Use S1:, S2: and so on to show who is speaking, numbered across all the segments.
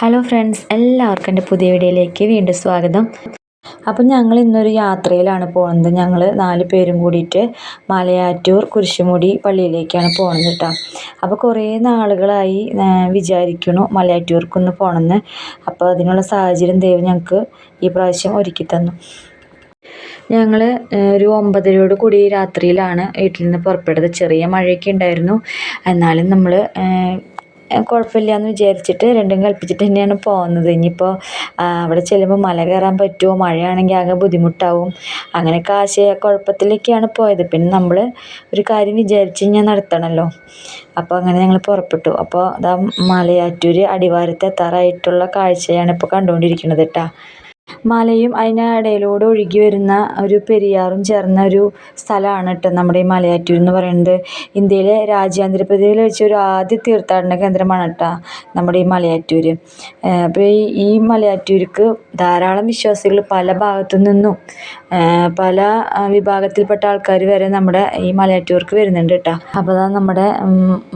S1: Hello friends എല്ലാവർക്കും എന്റെ പുതിയ വീഡിയോയിലേക്ക് വീണ്ടും സ്വാഗതം. അപ്പം ഞങ്ങൾ ഇന്നൊരു യാത്രയിലാണ് പോകുന്നത്. ഞങ്ങൾ നാല് പേരും കൂടിയിട്ട് മലയാറ്റൂർ കുരിശുമുടി പള്ളിയിലേക്കാണ് പോകുന്നത് കേട്ടോ. അപ്പോൾ കുറേ നാളുകളായി വിചാരിക്കണു മലയാറ്റൂർക്കൊന്ന് പോകണമെന്ന്. അപ്പോൾ അതിനുള്ള സാഹചര്യം ദൈവം ഞങ്ങൾക്ക് ഈ പ്രാവശ്യം ഒരുക്കി തന്നു. ഞങ്ങൾ ഒരു ഒമ്പതരയോട് കൂടി രാത്രിയിലാണ് വീട്ടിൽ നിന്ന് പുറപ്പെട്ടത് ചെറിയ മഴയൊക്കെ ഉണ്ടായിരുന്നു. എന്നാലും നമ്മൾ കുഴപ്പമില്ല എന്ന് വിചാരിച്ചിട്ട് രണ്ടും കൽപ്പിച്ചിട്ട് തന്നെയാണ് പോകുന്നത്. ഇനിയിപ്പോൾ അവിടെ ചെല്ലുമ്പോൾ മല കയറാൻ പറ്റുമോ മഴയാണെങ്കിൽ ആകെ ബുദ്ധിമുട്ടാവും. അങ്ങനെയൊക്കെ ആശയക്കുഴപ്പത്തിലേക്കാണ് പോയത്. പിന്നെ നമ്മൾ ഒരു കാര്യം വിചാരിച്ച് കഴിഞ്ഞാൽ നടത്തണമല്ലോ അപ്പോൾ അങ്ങനെ ഞങ്ങൾ പുറപ്പെട്ടു. അപ്പോൾ അതാ മലയാറ്റൂർ അടിവാരത്ത് എത്താറായിട്ടുള്ള കാഴ്ചയാണ് ഇപ്പോൾ കണ്ടുകൊണ്ടിരിക്കുന്നത് കേട്ടോ മലയും അതിനിടയിലൂടെ ഒഴുകി വരുന്ന ഒരു പെരിയാറും ചേർന്ന ഒരു സ്ഥലമാണ് കേട്ടോ നമ്മുടെ ഈ മലയാറ്റൂർ എന്ന് പറയുന്നത്. ഇന്ത്യയിലെ രാജ്യാന്തര പ്രതിയിൽ വെച്ച ഒരു ആദ്യ തീർത്ഥാടന കേന്ദ്രമാണ് കേട്ടോ നമ്മുടെ ഈ മലയാറ്റൂർ അപ്പോൾ ഈ ഈ മലയാറ്റൂർക്ക് ധാരാളം വിശ്വാസികൾ പല ഭാഗത്തു നിന്നും പല വിഭാഗത്തിൽപ്പെട്ട ആൾക്കാർ വരെ നമ്മുടെ ഈ മലയാറ്റൂർക്ക് വരുന്നുണ്ട് കേട്ടോ അപ്പോൾ അതാണ് നമ്മുടെ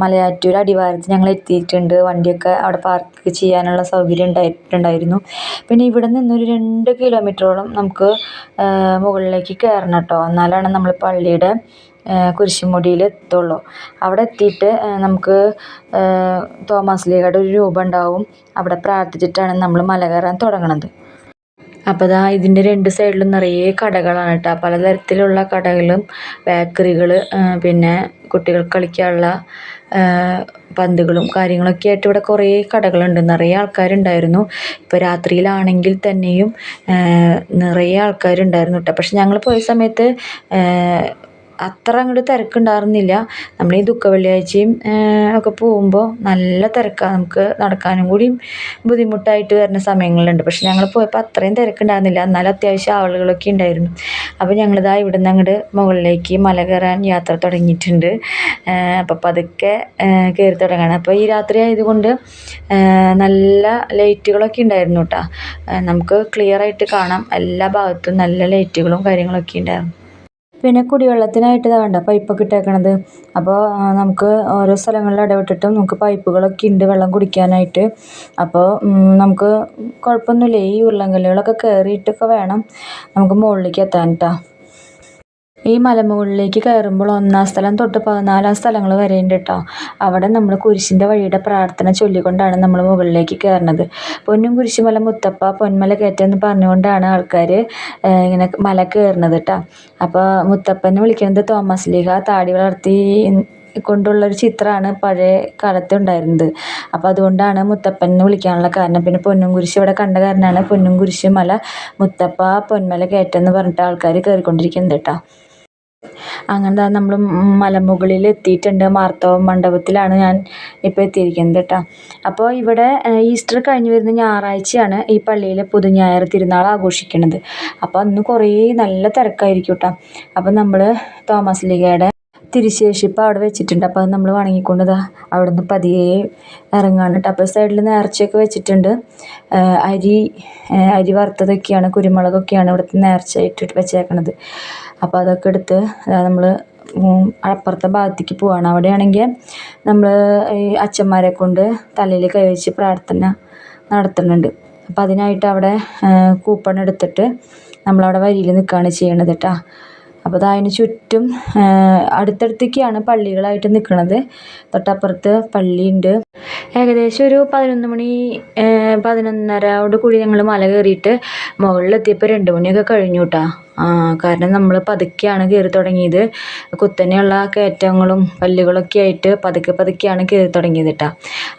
S1: മലയാറ്റൂർ അടിവാരത്ത് ഞങ്ങൾ എത്തിയിട്ടുണ്ട്. വണ്ടിയൊക്കെ അവിടെ പാർക്ക് ചെയ്യാനുള്ള സൗകര്യം ഉണ്ടായിട്ടുണ്ടായിരുന്നു പിന്നെ ഇവിടെ നിന്നൊരു രണ്ട് കിലോമീറ്ററോളം നമുക്ക് മുകളിലേക്ക് കയറണം കേട്ടോ. എന്നാലാണ് നമ്മൾ പള്ളിയുടെ കുരിശുമുടിയിൽ എത്തുള്ളൂ. അവിടെ എത്തിയിട്ട് നമുക്ക് തോമസ് ലീഗയുടെ ഒരു രൂപം ഉണ്ടാവും. അവിടെ പ്രാർത്ഥിച്ചിട്ടാണ് നമ്മൾ മല കയറാൻ തുടങ്ങണത്. അപ്പോൾ ദാ ഇതിന്റെ രണ്ട് സൈഡിലും നിറയെ കടകളാണ് കേട്ടോ. പലതരത്തിലുള്ള കടകളും ബേക്കറികൾ പിന്നെ കുട്ടികൾക്ക് കളിക്കാനുള്ള പന്തുകളും കാര്യങ്ങളൊക്കെ ആയിട്ട് ഇവിടെ കുറേ കടകളുണ്ട്. നിറയെ ആൾക്കാരുണ്ടായിരുന്നു. ഇപ്പോൾ രാത്രിയിലാണെങ്കിൽ തന്നെയും നിറയെ ആൾക്കാരുണ്ടായിരുന്നു കേട്ടോ പക്ഷെ ഞങ്ങൾ പോയ സമയത്ത് അത്ര അങ്ങോട്ട് തിരക്കുണ്ടായിരുന്നില്ല. നമ്മൾ ഈ ദുഃഖ വെള്ളിയാഴ്ചയും ഒക്കെ പോകുമ്പോൾ നല്ല തിരക്കാണ് നമുക്ക് നടക്കാനും കൂടി ബുദ്ധിമുട്ടായിട്ട് വരുന്ന സമയങ്ങളുണ്ട് പക്ഷെ ഞങ്ങൾ പോയപ്പോൾ അത്രയും തിരക്കുണ്ടായിരുന്നില്ല. എന്നാലും അത്യാവശ്യം ആളുകളൊക്കെ ഉണ്ടായിരുന്നു. അപ്പോൾ ഞങ്ങളിതാ ഇവിടെ നിന്ന് അങ്ങോട്ട് മുകളിലേക്ക് മല കയറാൻ യാത്ര തുടങ്ങിയിട്ടുണ്ട്. അപ്പോൾ പതുക്കെ കയറി തുടങ്ങണം. അപ്പോൾ ഈ രാത്രി ആയതുകൊണ്ട് നല്ല ലൈറ്റുകളൊക്കെ ഉണ്ടായിരുന്നു കേട്ടോ നമുക്ക് ക്ലിയർ ആയിട്ട് കാണാം. എല്ലാ ഭാഗത്തും നല്ല ലൈറ്റുകളും കാര്യങ്ങളൊക്കെ ഉണ്ടായിരുന്നു. പിന്നെ കുടിവെള്ളത്തിനായിട്ട് ഇതാ കണ്ടോ പൈപ്പൊക്കെ ഇട്ടേക്കണത്. അപ്പോൾ നമുക്ക് ഓരോ സ്ഥലങ്ങളിൽ ഇടവിട്ടിട്ടും നമുക്ക് പൈപ്പുകളൊക്കെ ഉണ്ട് വെള്ളം കുടിക്കാനായിട്ട്. അപ്പോൾ നമുക്ക് കുഴപ്പമൊന്നുമില്ല. ഈ ഉരുളൻ കല്ലുകളൊക്കെ കയറിയിട്ടൊക്കെ വേണം നമുക്ക് മുകളിലേക്ക് എത്താൻ കേട്ടോ ഈ മലമുകളിലേക്ക് കയറുമ്പോൾ ഒന്നാം സ്ഥലം തൊട്ട് പതിനാലാം സ്ഥലങ്ങൾ വരെ ഉണ്ട് കേട്ടോ അവിടെ നമ്മൾ കുരിശിന്റെ വഴിയുടെ പ്രാർത്ഥന ചൊല്ലിക്കൊണ്ടാണ് നമ്മൾ മുകളിലേക്ക് കയറുന്നത്. പൊന്നും കുരിശുമല മുത്തപ്പ പൊന്മല കയറ്റം എന്ന് പറഞ്ഞുകൊണ്ടാണ് ആൾക്കാർ ഇങ്ങനെ മല കയറുന്നത് കേട്ടോ അപ്പോൾ മുത്തപ്പനെ വിളിക്കുന്നത് തോമസ് ലീഹ താടി വളർത്തി കൊണ്ടുള്ളൊരു ചിത്രമാണ് പഴയ കാലത്ത് ഉണ്ടായിരുന്നത്. അപ്പോൾ അതുകൊണ്ടാണ് മുത്തപ്പൻ എന്ന് വിളിക്കാനുള്ള കാരണം. പിന്നെ പൊന്നും കുരിശ് ഇവിടെ കണ്ട കാരണമാണ് പൊന്നും കുരിശ് മല മുത്തപ്പ പൊന്മല കയറ്റം എന്ന് പറഞ്ഞിട്ട് ആൾക്കാർ കയറിക്കൊണ്ടിരിക്കുന്നത് കേട്ടോ അങ്ങനെ നമ്മൾ മലമുകളിൽ എത്തിയിട്ടുണ്ട് മാർത്തവ മണ്ഡപത്തിലാണ് ഞാൻ ഇപ്പോൾ എത്തിയിരിക്കുന്നത് കേട്ടോ. അപ്പോൾ ഇവിടെ ഈസ്റ്റർ കഴിഞ്ഞ് വരുന്ന ഞായറാഴ്ചയാണ് ഈ പള്ളിയിൽ പുതുഞായർ തിരുനാൾ ആഘോഷിക്കുന്നത്. അപ്പോൾ അന്ന് കുറേ നല്ല തിരക്കായിരിക്കും കേട്ടോ. അപ്പോൾ നമ്മൾ തോമസ് ലീഗയുടെ തിരുശേഷിപ്പ് അവിടെ വെച്ചിട്ടുണ്ട്. അപ്പോൾ അത് നമ്മൾ വണങ്ങിക്കൊണ്ട് ഇതാ അവിടെ നിന്ന് പതിയെ ഇറങ്ങാണ് കേട്ടോ. അപ്പോൾ സൈഡിൽ നേർച്ചയൊക്കെ വെച്ചിട്ടുണ്ട്. അരി അരി വറുത്തതൊക്കെയാണ് കുരുമുളകൊക്കെയാണ് ഇവിടുത്തെ നേർച്ചയായിട്ട് വെച്ചേക്കണത്. അപ്പോൾ അതൊക്കെ എടുത്ത് നമ്മൾ അപ്പുറത്തെ ഭാഗത്തേക്ക് പോവാണ്. അവിടെയാണെങ്കിൽ നമ്മൾ ഈ അച്ഛന്മാരെ കൊണ്ട് തലയിൽ കൈവച്ച് പ്രാർത്ഥന നടത്തുന്നുണ്ട്. അപ്പോൾ അതിനായിട്ട് അവിടെ കൂപ്പൺ എടുത്തിട്ട് നമ്മളവിടെ വരിയിൽ നിൽക്കുകയാണ് ചെയ്യണത് കേട്ടോ. അപ്പോൾ അത് അതിന് ചുറ്റും അടുത്തടുത്തേക്കാണ് പള്ളികളായിട്ട് നിൽക്കുന്നത് തൊട്ടപ്പുറത്ത് പള്ളിയുണ്ട്. ഏകദേശം ഒരു പതിനൊന്ന് മണി പതിനൊന്നരയോട് കൂടി ഞങ്ങൾ മല കയറിയിട്ട് മുകളിലെത്തിയപ്പോൾ രണ്ട് മണിയൊക്കെ കഴിഞ്ഞു കേട്ടോ കാരണം നമ്മൾ പതുക്കെയാണ് കയറി തുടങ്ങിയത്. കുത്തനെയുള്ള കയറ്റങ്ങളും പല്ലുകളൊക്കെ ആയിട്ട് പതുക്കെ പതുക്കെയാണ് കയറി തുടങ്ങിയത് കേട്ടോ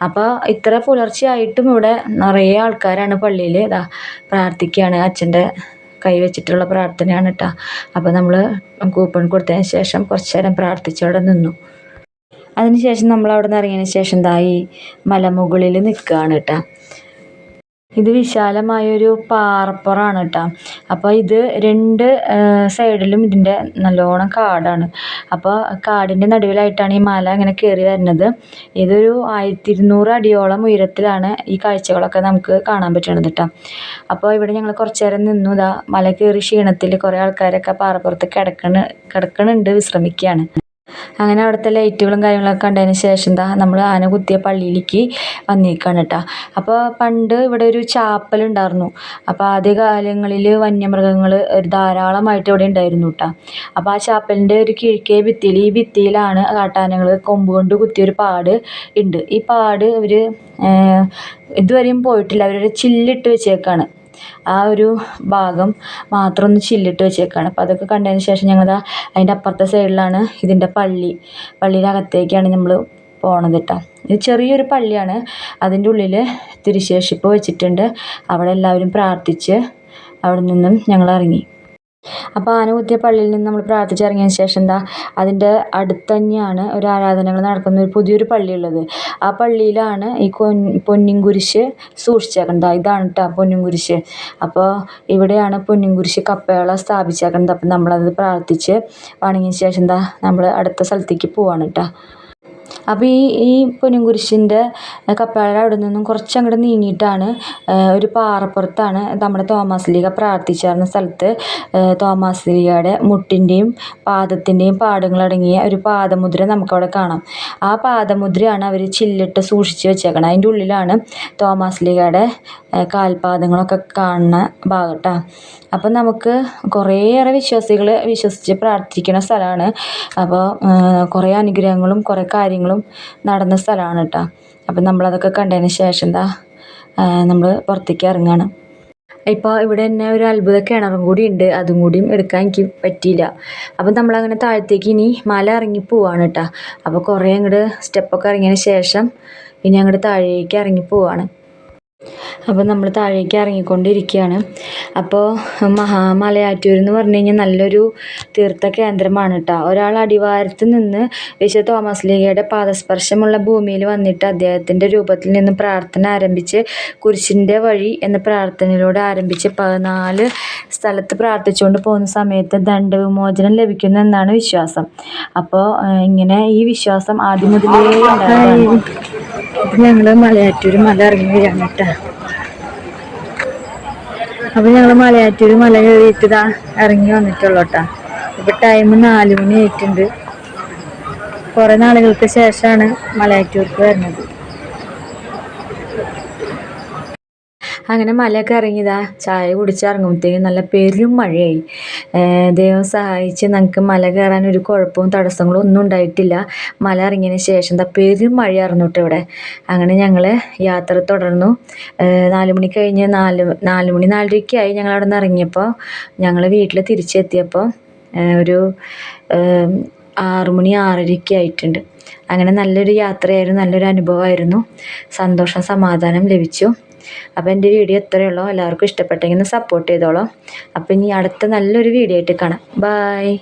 S1: അപ്പോൾ ഇത്ര പുലർച്ചെ ഇവിടെ നിറയെ ആൾക്കാരാണ് പള്ളിയിൽ ഇതാ പ്രാർത്ഥിക്കുകയാണ് അച്ഛന്റെ കൈ വെച്ചിട്ടുള്ള പ്രാർത്ഥനയാണ് കേട്ടോ അപ്പോൾ നമ്മൾ കൂപ്പൺ കൊടുത്തതിന് ശേഷം കുറച്ച് നേരം പ്രാർത്ഥിച്ചവിടെ നിന്നു. അതിനുശേഷം നമ്മൾ അവിടെ നിന്ന് ഇറങ്ങിയതിന് ശേഷം എന്തായി മലമുകളിൽ നിൽക്കുകയാണ് കേട്ടോ ഇത് വിശാലമായൊരു പാറപ്പുറമാണ് കേട്ടോ. അപ്പോൾ ഇത് രണ്ട് സൈഡിലും ഇതിന്റെ നല്ലോണം കാടാണ്. അപ്പോൾ കാടിന്റെ നടുവിലായിട്ടാണ് ഈ മല ഇങ്ങനെ കയറി വരുന്നത്. ഇതൊരു ആയിരത്തി ഇരുന്നൂറ് അടിയോളം ഉയരത്തിലാണ് ഈ കാഴ്ചകളൊക്കെ നമുക്ക് കാണാൻ പറ്റണത് കേട്ടോ. അപ്പോൾ ഇവിടെ ഞങ്ങൾ കുറച്ച് നേരം നിന്നു. ഇതാ മല കയറി ക്ഷീണത്തിൽ കുറേ ആൾക്കാരൊക്കെ പാറപ്പുറത്ത് കിടക്കണ കിടക്കണുണ്ട് വിശ്രമിക്കുകയാണ് അങ്ങനെ അവിടുത്തെ ലൈറ്റുകളും കാര്യങ്ങളൊക്കെ കണ്ടതിന് ശേഷം എന്താ നമ്മൾ ആന കുത്തിയ പള്ളിയിലേക്ക് വന്നിരിക്കുകയാണ് കേട്ടോ അപ്പോൾ പണ്ട് ഇവിടെ ഒരു ചാപ്പൽ ഉണ്ടായിരുന്നു. അപ്പോൾ ആദ്യ കാലങ്ങളിൽ വന്യമൃഗങ്ങൾ ഒരു ധാരാളമായിട്ട് ഇവിടെ ഉണ്ടായിരുന്നു കേട്ടോ അപ്പോൾ ആ ചാപ്പലിന്റെ ഒരു കിഴക്കേ ഭിത്തിയിൽ ഈ ഭിത്തിയിലാണ് കാട്ടാനകൾ കൊമ്പ് കൊണ്ട് കുത്തിയൊരു പാട് ഉണ്ട് ഈ പാട് ഇവർ ഇതുവരെയും പോയിട്ടില്ല. അവരൊരു ചില്ലിട്ട് വെച്ചേക്കാണ്. ആ ഒരു ഭാഗം മാത്രം ഒന്ന് ചില്ലിട്ട് വെച്ചേക്കാണ്. അപ്പോൾ അതൊക്കെ കണ്ടതിന് ശേഷം ഞങ്ങൾ അതിന്റെ അപ്പുറത്തെ സൈഡിലാണ് ഇതിന്റെ പള്ളി. പള്ളിയുടെ അകത്തേക്കാണ് നമ്മൾ പോണത് കേട്ടോ ഇത് ചെറിയൊരു പള്ളിയാണ്. അതിന്റെ ഉള്ളിൽ തിരുശേഷിപ്പ് വെച്ചിട്ടുണ്ട്. അവിടെ എല്ലാവരും പ്രാർത്ഥിച്ച് അവിടെ നിന്നും ഞങ്ങൾ ഇറങ്ങി. അപ്പോൾ ആന കുത്തിയ പള്ളിയിൽ നിന്ന് നമ്മൾ പ്രാർത്ഥിച്ചിറങ്ങിയ ശേഷം എന്താ അതിന്റെ അടുത്ത് തന്നെയാണ് ഒരു ആരാധനകൾ നടക്കുന്ന ഒരു പുതിയൊരു പള്ളിയുള്ളത് ആ പള്ളിയിലാണ് ഈ പൊന്നിൻ കുരിശ് സൂക്ഷിച്ചേക്കുന്നത് ഇതാണ് കേട്ടോ പൊന്നിൻ കുരിശ് അപ്പോൾ ഇവിടെയാണ് പൊന്നിൻ കുരിശ് കപ്പേള സ്ഥാപിച്ചേക്കുന്നത് അപ്പം നമ്മളത് പ്രാർത്ഥിച്ച് വണങ്ങിയ ശേഷം എന്താ നമ്മൾ അടുത്ത സ്ഥലത്തേക്ക് പോവാണ് കേട്ടോ അപ്പോൾ ഈ ഈ പൊന്നുംകുരിശിന്റെ കപ്പേളയുടെ അവിടെ നിന്നും കുറച്ചങ്ങോട്ട് നീങ്ങിയിട്ടാണ് ഒരു പാറപ്പുറത്താണ് നമ്മുടെ തോമാശ്ലീഹ പ്രാർത്ഥിച്ചിരുന്ന സ്ഥലത്ത് തോമാശ്ലീഹയുടെ മുട്ടിന്റെയും പാദത്തിന്റെയും പാടങ്ങളടങ്ങിയ ഒരു പാദമുദ്ര നമുക്കവിടെ കാണാം. ആ പാദമുദ്രയാണ് അവർ ചില്ലിട്ട് സൂക്ഷിച്ച് വെച്ചേക്കണം. അതിന്റെ ഉള്ളിലാണ് തോമാശ്ലീഹയുടെ കാൽപാദങ്ങളൊക്കെ കാണുന്ന ഭാഗം കേട്ടോ അപ്പം നമുക്ക് കുറേയേറെ വിശ്വാസികൾ വിശ്വസിച്ച് പ്രാർത്ഥിക്കുന്ന സ്ഥലമാണ് അപ്പോൾ കുറേ അനുഗ്രഹങ്ങളും കുറേ കാര്യങ്ങളും നടന്ന സ്ഥലമാണ് കേട്ടോ അപ്പം നമ്മളതൊക്കെ കണ്ടതിന് ശേഷം എന്താ നമ്മൾ പുറത്തേക്ക് ഇറങ്ങുകയാണ് ഇപ്പോൾ ഇവിടെ തന്നെ ഒരു അത്ഭുത കിണറും കൂടി ഉണ്ട് അതും കൂടിയും എടുക്കാൻ എനിക്ക് പറ്റിയില്ല. അപ്പം നമ്മളങ്ങനെ താഴത്തേക്ക് ഇനി മല ഇറങ്ങി പോവാണ് കേട്ടോ അപ്പോൾ കുറേ അങ്ങോട്ട് സ്റ്റെപ്പൊക്കെ ഇറങ്ങിയതിന് ശേഷം ഇനി അങ്ങോട്ട് താഴേക്ക് ഇറങ്ങി പോവാണ്. അപ്പോൾ നമ്മൾ താഴേക്ക് ഇറങ്ങിക്കൊണ്ടിരിക്കുകയാണ് അപ്പോൾ മഹാമലയാറ്റൂർ എന്ന് പറഞ്ഞു കഴിഞ്ഞാൽ നല്ലൊരു തീർത്ഥ കേന്ദ്രമാണ് കേട്ടോ ഒരാൾ അടിവാരത്ത് നിന്ന് വിശുദ്ധ തോമസ് ലീഗയുടെ പാദസ്പർശമുള്ള ഭൂമിയിൽ വന്നിട്ട് അദ്ദേഹത്തിന്റെ രൂപത്തിൽ നിന്ന് പ്രാർത്ഥന ആരംഭിച്ച് കുരിശിന്റെ വഴി എന്ന പ്രാർത്ഥനയിലൂടെ ആരംഭിച്ച് പതിനാല് സ്ഥലത്ത് പ്രാർത്ഥിച്ചുകൊണ്ട് പോകുന്ന സമയത്ത് ദണ്ഡവിമോചനം ലഭിക്കുന്നു എന്നാണ് വിശ്വാസം. അപ്പോൾ ഇങ്ങനെ ഈ വിശ്വാസം ആദ്യം മുതലേ ഉണ്ടായതാണ്. അപ്പം ഞങ്ങൾ മലയാറ്റൂർ മല ഇറങ്ങി വരാൻ കേട്ടാ അപ്പം ഞങ്ങൾ മലയാറ്റൂർ മല കയറിയിട്ട് ഇറങ്ങി വന്നിട്ടുള്ളൂ കേട്ടോ ഇപ്പം ടൈം നാല് മണി ആയിട്ടുണ്ട് കുറേ നാളുകൾക്ക് ശേഷമാണ് മലയാറ്റൂർക്ക് വരുന്നത്. അങ്ങനെ മലയൊക്കെ ഇറങ്ങിയതാ. ചായ കുടിച്ചിറങ്ങുമ്പോഴത്തേക്കും നല്ല പെരും മഴയായി. ദൈവം സഹായിച്ച് നമുക്ക് മല കയറാൻ ഒരു കുഴപ്പവും തടസ്സങ്ങളും ഒന്നും ഉണ്ടായിട്ടില്ല. മല ഇറങ്ങിയതിന് ശേഷം എന്താ പെരും മഴ ഇറങ്ങിട്ടോ ഇവിടെ. അങ്ങനെ ഞങ്ങൾ യാത്ര തുടർന്നു. നാല് മണി കഴിഞ്ഞ് നാല് നാല് മണി നാലരയ്ക്കായി ഞങ്ങൾ അവിടെ നിന്ന് ഇറങ്ങിയപ്പോൾ ഞങ്ങൾ വീട്ടിൽ തിരിച്ചെത്തിയപ്പോൾ ഒരു ആറ് മണി ആറരയ്ക്ക് ആയിട്ടുണ്ട്. അങ്ങനെ നല്ലൊരു യാത്രയായിരുന്നു നല്ലൊരു അനുഭവമായിരുന്നു. സന്തോഷം സമാധാനം ലഭിച്ചു. അപ്പോൾ എന്റെ വീഡിയോ ഇത്രയേ ഉള്ളൂ. എല്ലാവർക്കും ഇഷ്ടപ്പെട്ടെങ്കിൽ സപ്പോർട്ട് ചെയ്തോളൂ. അപ്പോൾ ഇനി അടുത്ത നല്ലൊരു വീഡിയോ ആയിട്ട് കാണാം. ബായ്